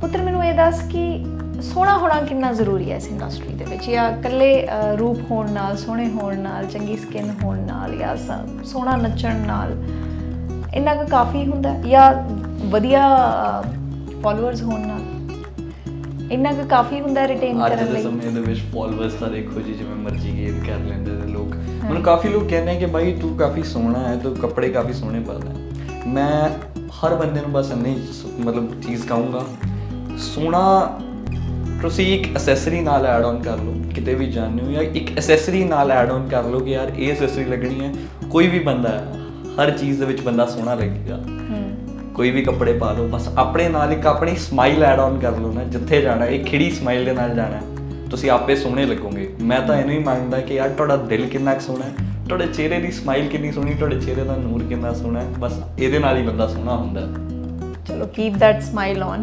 ਪੁੱਤਰ ਮੈਨੂੰ ਇਹ ਦੱਸ ਕਿ ਸੋਹਣਾ ਹੋਣਾ ਕਿੰਨਾ ਜ਼ਰੂਰੀ ਹੈ ਇਸ ਇੰਡਸਟਰੀ ਦੇ ਵਿੱਚ? ਜਾਂ ਇਕੱਲੇ ਰੂਪ ਹੋਣ ਨਾਲ ਸੋਹਣੇ ਹੋਣ ਨਾਲ ਚੰਗੀ ਸਕਿਨ ਹੋਣ ਨਾਲ ਜਾਂ ਸੋਹਣਾ ਨੱਚਣ ਨਾਲ ਇੰਨਾ ਕੁ ਕਾਫੀ ਹੁੰਦਾ? ਜਾਂ ਵਧੀਆ ਫਾਲੋਅਰਸ ਹੋਣ ਨਾਲ? ਇੰਨਾ ਕੁ ਕਾਫੀ ਹੁੰਦਾ ਰਿਟੇਨ ਅੱਜ ਕਰਨ ਦੇ ਲਈ? ਸਮੇਂ ਦੇ ਵਿੱਚ ਫਾਲੋਅਰਸ ਤਾਂ ਦੇਖੋ ਜੀ ਜਿਵੇਂ ਮਰਜ਼ੀ ਗੇਨ ਕਰ ਲੈਂਦੇ ਨੇ ਲੋਕ। ਮੈਨੂੰ ਕਾਫੀ ਲੋਕ ਕਹਿੰਦੇ ਕਿ ਭਾਈ ਤੂੰ ਕਾਫੀ ਸੋਹਣਾ ਹੈ ਤੂੰ ਕੱਪੜੇ ਕਾਫੀ ਸੋਹਣੇ ਪਾਉਂਦਾ ਮੈਂ ਹਰ ਬੰਦੇ ਨੂੰ ਬਸ ਇੰਨੀ ਮਤਲਬ ਚੀਜ਼ ਕਹੂੰਗਾ। ਸੋਹਣਾ ਤੁਸੀਂ ਇੱਕ ਐਸੈਸਰੀ ਨਾਲ ਐਡ ਆਨ ਕਰ ਲਓ ਕਿਤੇ ਵੀ ਜਾਂਦੇ ਹੋ ਜਾਂ ਇੱਕ ਐਸੈਸਰੀ ਨਾਲ ਐਡ ਆਨ ਕਰ ਲਓ ਕਿ ਯਾਰ ਇਹ ਐਸੈਸਰੀ ਲੱਗਣੀ ਹੈ ਕੋਈ ਵੀ ਬੰਦਾ ਹੈ, ਹਰ ਚੀਜ਼ ਦੇ ਵਿੱਚ ਬੰਦਾ ਸੋਹਣਾ ਲੱਗੇਗਾ। ਕੋਈ ਵੀ ਕੱਪੜੇ ਪਾ ਲਓ ਬਸ ਆਪਣੇ ਨਾਲ ਇੱਕ ਆਪਣੀ ਸਮਾਈਲ ਐਡ ਆਨ ਕਰ ਲਓ ਨਾ ਜਿੱਥੇ ਜਾਣਾ ਇੱਕ ਖਿੜੀ ਸਮਾਈਲ ਦੇ ਨਾਲ ਜਾਣਾ ਤੁਸੀਂ ਆਪੇ ਸੋਹਣੇ ਲੱਗੋਗੇ। ਮੈਂ ਤਾਂ ਇਹਨੂੰ ਹੀ ਮੰਨਦਾ ਕਿ ਯਾਰ ਤੁਹਾਡਾ ਦਿਲ ਕਿੰਨਾ ਕੁ ਸੋਹਣਾ ਹੈ, ਤੁਹਾਡੇ ਚਿਹਰੇ ਦੀ ਸਮਾਈਲ ਕਿੰਨੀ ਸੋਹਣੀ, ਤੁਹਾਡੇ ਚਿਹਰੇ ਦਾ ਨੂਰ ਕਿੰਨਾ ਸੋਹਣਾ ਹੈ, ਬਸ ਇਹਦੇ ਨਾਲ ਹੀ ਬੰਦਾ ਸੋਹਣਾ ਹੁੰਦਾ। ਹੈ ਚਲੋ ਕੀਪ ਦੈਟ ਸਮਾਈਲ ਔਨ